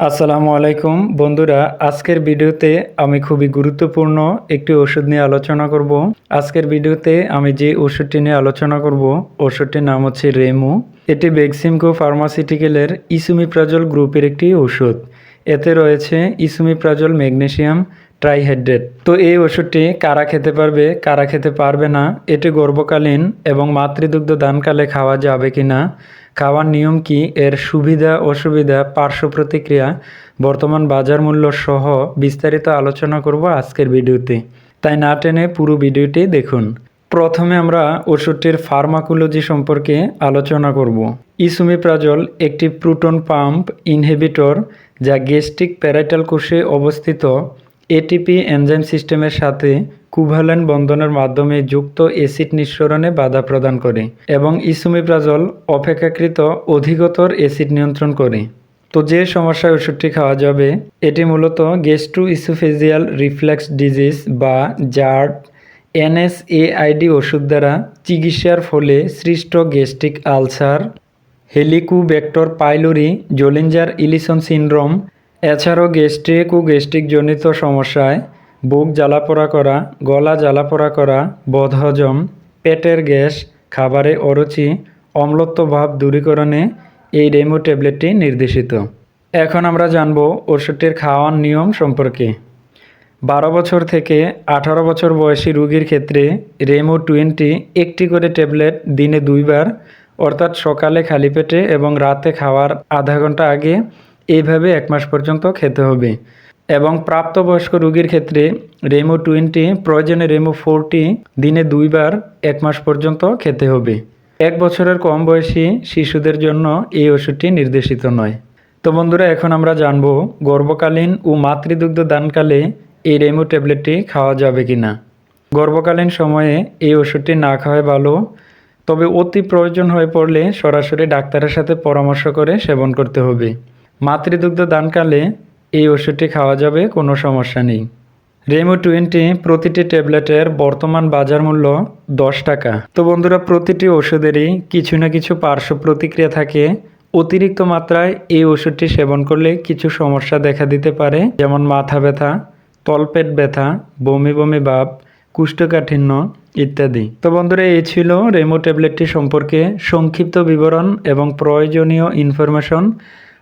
আসসালামু আলাইকুম। বন্ধুরা, আজকের ভিডিওতে আমি খুবই গুরুত্বপূর্ণ একটি ওষুধ নিয়ে আলোচনা করব। আজকের ভিডিওতে আমি যে ওষুধটি নিয়ে আলোচনা করব, ওষুধটির নাম হচ্ছে রেমু। এটি বেক্সিমকো ফার্মাসিউটিক্যালের ইসুমিপ্রাজল গ্রুপের একটি ওষুধ। এতে রয়েছে ইসুমিপ্রাজল ম্যাগনেশিয়াম ট্রাইহাইড্রেট। তো এই ওষুধটি কারা খেতে পারবে, কারা খেতে পারবে না, এটি গর্ভকালীন এবং মাতৃদুগ্ধ দানকালে খাওয়া যাবে কি না খাওয়ার নিয়ম কি? এর সুবিধা, অসুবিধা, পার্শ্ব প্রতিক্রিয়া, বর্তমান বাজার মূল্য সহ বিস্তারিত আলোচনা করব আজকের ভিডিওতে। তাই না টেনে পুরো ভিডিওটি দেখুন। প্রথমে আমরা ওষুধটির ফার্মাকোলজি সম্পর্কে আলোচনা করব। ইসুমিপ্রাজল একটি প্রোটন পাম্প ইনহিবিটর যা গেস্ট্রিক প্যারাইটাল কোষে অবস্থিত এটিপি এনজাইম সিস্টেমের সাথে কুভালেন্ট বন্ধনের মাধ্যমে যুক্ত অ্যাসিড নিঃসরণে বাধা প্রদান করে এবং ইসুমিপ্রাজল অপেক্ষাকৃত অধিকতর অ্যাসিড নিয়ন্ত্রণ করে। তো যে সমস্যায় ওষুধটি খাওয়া যাবে, এটি মূলত গেস্ট্রো ইসোফেজিয়াল রিফ্লেক্স ডিজিজ বা জার্ট এনএসএআইডি ওষুধ দ্বারা চিকিৎসার ফলে সৃষ্ট gastric ulcer, Helicobacter pylori, Zollinger Ellison syndrome, এছাড়াও গ্যাস্ট্রিক ও গ্যাস্ট্রিক জনিত সমস্যায় বুক জ্বালাপোড়া করা, গলা জ্বালাপোড়া করা বদহজম পেটের গ্যাস, খাবারে অরুচি, অম্লত্ব ভাব দূরীকরণে এই রেমো ট্যাবলেটটি নির্দেশিত। এখন আমরা জানব ওষুধটির খাওয়ার নিয়ম সম্পর্কে। বারো বছর থেকে আঠারো বছর বয়সী রোগীর ক্ষেত্রে রেমো টোয়েন্টি একটি করে ট্যাবলেট দিনে দুইবার, অর্থাৎ সকালে খালি পেটে এবং রাতে খাওয়ার আধা ঘণ্টা আগে এইভাবে এক মাস পর্যন্ত খেতে হবে। এবং প্রাপ্তবয়স্ক রোগীর ক্ষেত্রে রেমো টোয়েন্টি প্রয়োজনে রেমো ফোরটি দিনে দুইবার এক মাস পর্যন্ত খেতে হবে। এক বছরের কম বয়সী শিশুদের জন্য এই ওষুধটি নির্দেশিত নয়। তো বন্ধুরা, এখন আমরা জানব গর্ভকালীন ও মাতৃদুগ্ধ দানকালে এই রেমো ট্যাবলেটটি খাওয়া যাবে কি না গর্ভকালীন সময়ে এই ওষুধটি না খাওয়াই ভালো, তবে অতি প্রয়োজন হয়ে পড়লে সরাসরি ডাক্তারের সাথে পরামর্শ করে সেবন করতে হবে। মাতৃদুগ্ধ দানকালে এই ওষুধটি খাওয়া যাবে, কোনো সমস্যা নেই। রেমো টোয়েন্টি প্রতিটি ট্যাবলেটের বর্তমান বাজার মূল্য দশ টাকা। তো বন্ধুরা, প্রতিটি ওষুধেরই কিছু না কিছু পার্শ্ব প্রতিক্রিয়া থাকে। অতিরিক্ত মাত্রায় এই ওষুধটি সেবন করলে কিছু সমস্যা দেখা দিতে পারে, যেমন মাথা ব্যথা, তলপেট ব্যথা, বমি বমি ভাব, কুষ্ঠকাঠিন্য ইত্যাদি। তো বন্ধুরা, এই ছিল রেমো ট্যাবলেটটি সম্পর্কে সংক্ষিপ্ত বিবরণ এবং প্রয়োজনীয় ইনফরমেশন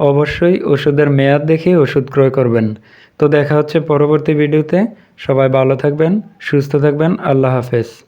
অবশ্যই ওষুধের মেয়াদ দেখে ওষুধ ক্রয় করবেন। তো দেখা হচ্ছে পরবর্তী ভিডিওতে। সবাই ভালো থাকবেন, সুস্থ থাকবেন। আল্লাহ হাফেজ।